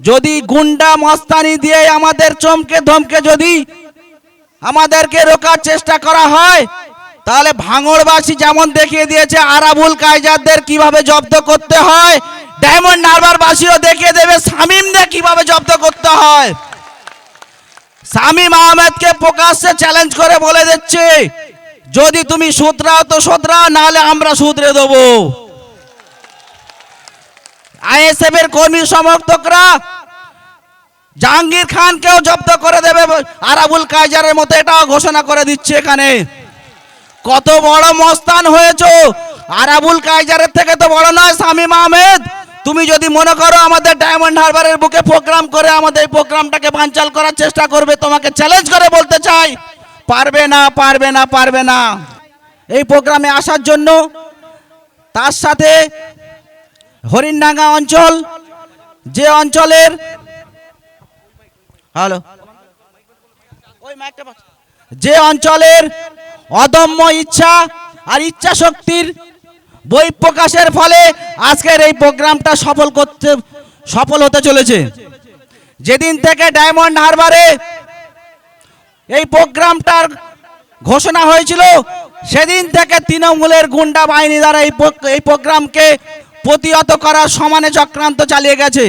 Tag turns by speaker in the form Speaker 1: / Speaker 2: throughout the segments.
Speaker 1: যদি গুন্ডা মস্তানি দিয়ে আমাদের চমকে ধমকে যদি আমাদেরকে রোকার চেষ্টা করা হয়, তাহলে ভাঙড়বাসী যেমন দেখিয়ে দিয়েছে, আরাবুল কায়জারদের কীভাবে জব্দ করতে হয়, ডায়মন্ড হারবারবাসীও দেখিয়ে দেবে শামিমদের কীভাবে জব্দ করতে হয়। শামীম আহমেদকে প্রকাশ্যে চ্যালেঞ্জ করে বলে দিচ্ছে, যদি তুমি শুধরাও তো শুধরাও, নাহলে আমরা শুধরে দেবো। আইএসএফ এর কর্মী সমর্থকরা জাহাঙ্গীর খানকেও জব্দ করে দেবে আরাবুল কায়জারের মতো এটাও ঘোষণা করে দিচ্ছে এখানে। কত বড় মস্তান হয়েছো। আরাবুল কায়জারের থেকে তো বড় নয়, শামীম আহমেদ। তুমি যদি মনে করো আমাদের ডায়মন্ড হারবারের বুকে প্রোগ্রাম করে আমাদের এই প্রোগ্রামটাকে বানচাল করার চেষ্টা করবে, তোমাকে চ্যালেঞ্জ করে বলতে চাই, পারবে না পারবে না পারবে না। এই প্রোগ্রামে আসার জন্য তার সাথে হরিণডাঙ্গা অঞ্চল, যে অঞ্চলের, হ্যালো যে অঞ্চলের অদম্য ইচ্ছা আর ইচ্ছা শক্তির বই প্রকাশের ফলে আজকের এই প্রোগ্রামটা সফল করতে, সফল হতে চলেছে। যেদিন থেকে ডায়মন্ড হারবারে এই প্রোগ্রামটার ঘোষণা হয়েছিল, সেদিন থেকে তৃণমূলের গুন্ডা বাহিনী দ্বারা এই এই প্রোগ্রামকে প্রতিহত করার সমানে চক্রান্ত চালিয়ে গেছে।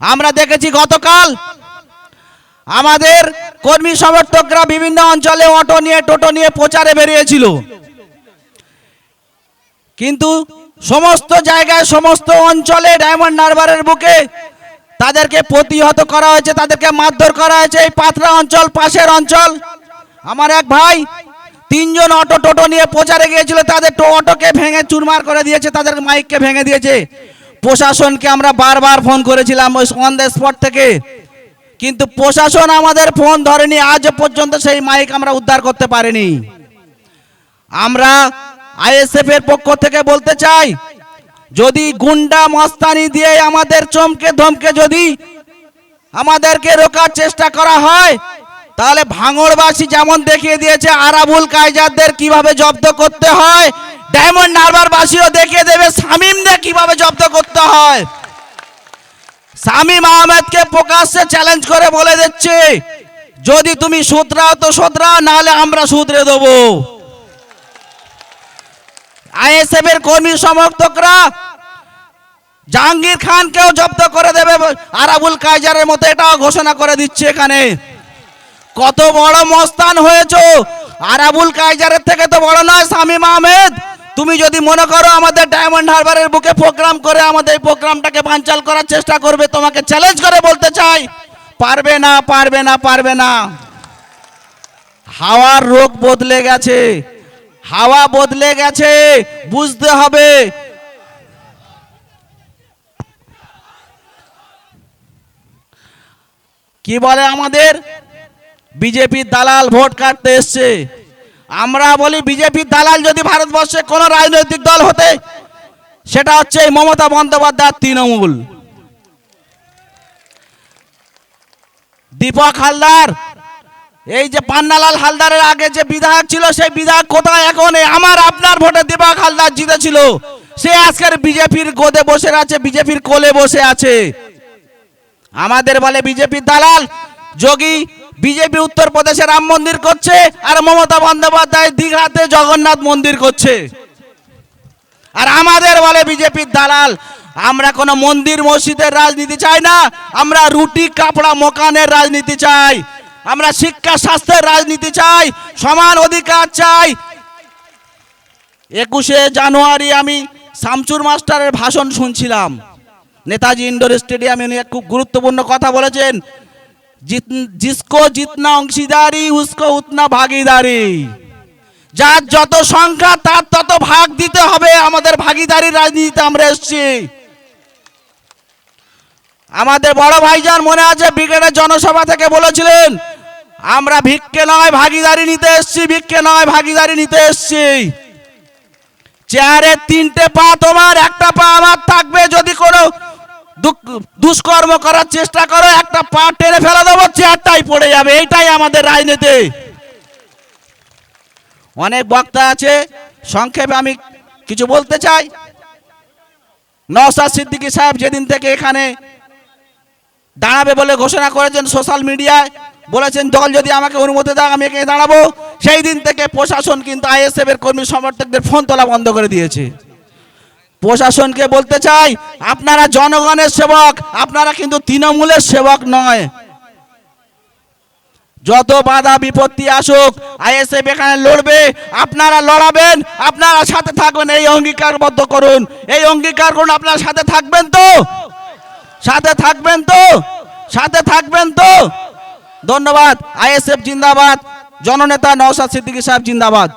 Speaker 1: আমরা দেখেছি গতকাল আমাদের কর্মী সমর্থকরা বিভিন্ন অঞ্চলে অটো নিয়ে, টোটো নিয়ে প্রচারে বেরিয়েছিল। কিন্তু সমস্ত জায়গায়, সমস্ত অঞ্চলে ডায়মন্ড হারবারের বুকে তাদেরকে প্রতিহত করা হয়েছে, তাদেরকে মারধর করা হয়েছে। এই পাথরা অঞ্চল, পাশের অঞ্চল। আমার এক ভাই তিনজন অটো টোটো নিয়ে প্রচারে গিয়েছিল, তাদের অটোকে ভেঙে চুরমার করে দিয়েছে, তাদের মাইককে ভেঙে দিয়েছে। প্রশাসনকে আমরা বারবার ফোন করেছিলাম ওই অন দ্য স্পট থেকে। কিন্তু প্রশাসন আমাদের ফোন ধরেনি, আজ পর্যন্ত সেই মাইক আমরা উদ্ধার করতে পারিনি। আমরা আইএসএফ এর পক্ষ থেকে বলতে চাই, যদি গুন্ডা মস্তানি দিয়ে আমাদের চমকে ধমকে যদি আমাদেরকে রোকার চেষ্টা করা হয় তাহলে ভাঙড়বাসী যেমন দেখিয়ে দিয়েছে, আরাবুল কায়জারদের কীভাবে জব্দ করতে হয়, ডায়মন্ড হারবারবাসীও দেখিয়ে দেবে শামিমদের কীভাবে জব্দ করতে হয়। শামীম আহমেদকে প্রকাশ্যে চ্যালেঞ্জ করে বলে দিচ্ছে, যদি তুমি শুধরাও তো শুধরাও, নাহলে আমরা শুধরে দেবো। আইএসএফ এর কর্মী সমর্থকরা জাহাঙ্গীর খানকেও জব্দ করে দেবে, আরাবুল কায়জারের মতো এটাও ঘোষণা করে দিচ্ছে এখানে। কত বড় মস্তান হয়েছো। আরাবুল কায়জারের থেকে তো বড় নয় শামীম আহমেদ তুমি যদি মনে করো আমাদের ডায়মন্ড হারবারের বুকে প্রোগ্রাম করে আমাদের এই প্রোগ্রামটাকে বানচাল করার চেষ্টা করবে, তোমাকে চ্যালেঞ্জ করে বলতে চাই। পারবে না পারবে না পারবে না। হাওয়ার রোগ বদলে গেছে। হাওয়া বদলে গেছে, বুঝতে হবে। কি বলে আমাদের? বিজেপির দালাল ভোট কাটতে এসছে। আমরা বলি বিজেপির দালাল যদি ভারতবর্ষে কোনো রাজনৈতিক দল হতে, সেটা হচ্ছে এই মমতা বন্দ্যোপাধ্যায় তৃণমূল। দীপক হালদার, এই যে পান্নালাল হালদারের আগে যে বিধায়ক ছিল, সেই বিধায়ক কোথায় এখন? আমার আপনার ভোটে দীপক হালদার জিতেছিল। সে আজকের বিজেপির গোদে বসে আছে, বিজেপির কোলে বসে আছে। আমাদের বলে বিজেপির দালাল, যোগী বিজেপি উত্তরপ্রদেশে রাম মন্দির করছে আর মমতা বন্দ্যোপাধ্যায় দীঘাতে জগন্নাথ মন্দির করছে। আর আমাদের বলে বিজেপির দালাল, আমরা কোনো মন্দির মসজিদের রাজনীতি চাই না, আমরা রুটি, কাপড়া, মোকানের রাজনীতি চাই, আমরা শিক্ষা, স্বাস্থ্যের রাজনীতি চাই, সমান অধিকার চাই। একুশে জানুয়ারি আমি শামচুর মাস্টারের ভাষণ শুনছিলাম। নেতাজি ইন্ডোর স্টেডিয়ামে উনি খুব গুরুত্বপূর্ণ কথা বলেছেন জিসকো জিতনা অংশীদারি উসকো উতনা ভাগিদারি যার যত সংখ্যা, তার তত ভাগ দিতে হবে। আমাদের ভাগিদারি রাজনীতিতে আমরা এসেছি। আমাদের বড় ভাইজান মনে আছে, ব্রিগেডের জনসভা থেকে বলেছিলেন, আমরা ভিক্ষে নয়, ভাগিদারি নিতে এসেছি, ভিক্ষে নয়, ভাগিদারি নিতে এসেছি। চেয়ারের তিনটে পা তোমার, একটা পা আমার থাকবে। যদি কোনো দুষ্কর্ম করার চেষ্টা করো, একটা পা টেনে ফেলে দেবো, চেয়ারটাই পড়ে যাবে, এইটাই আমাদের রাজনীতি। অনেক বক্তা আছে, সংক্ষেপে আমি কিছু বলতে চাই। নওসাদ সিদ্দিকী সাহেব যেদিন থেকে এখানে দাঁড়াবে বলে ঘোষণা করেছেন সোশ্যাল মিডিয়ায়, বলেছেন, দল যদি আমাকে অনুমতি দাও, আমি এখানে দাঁড়াবো। সেই দিন থেকে প্রশাসন কিন্তু আইএসএফ এর কর্মী সমর্থকদের ফোন তোলা বন্ধ করে দিয়েছে। প্রশাসনকে বলতে চাই, আপনারা জনগণের সেবক, আপনারা কিন্তু তৃণমূলের সেবক নয়। যত বাধা বিপত্তি আসুক, আইএসএফ এখানে লড়বে, আপনারা লড়াবেন, আপনারা সাথে থাকবেন এই অঙ্গীকারবদ্ধ করুন। এই অঙ্গীকার করুন, আপনারা সাথে থাকবেন তো? সাথে থাকবেন তো? সাথে থাকবেন তো? ধন্যবাদ, আইএসএফ জিন্দাবাদ, জননেতা নওশাদ সিদ্দিকী সাহেব জিন্দাবাদ।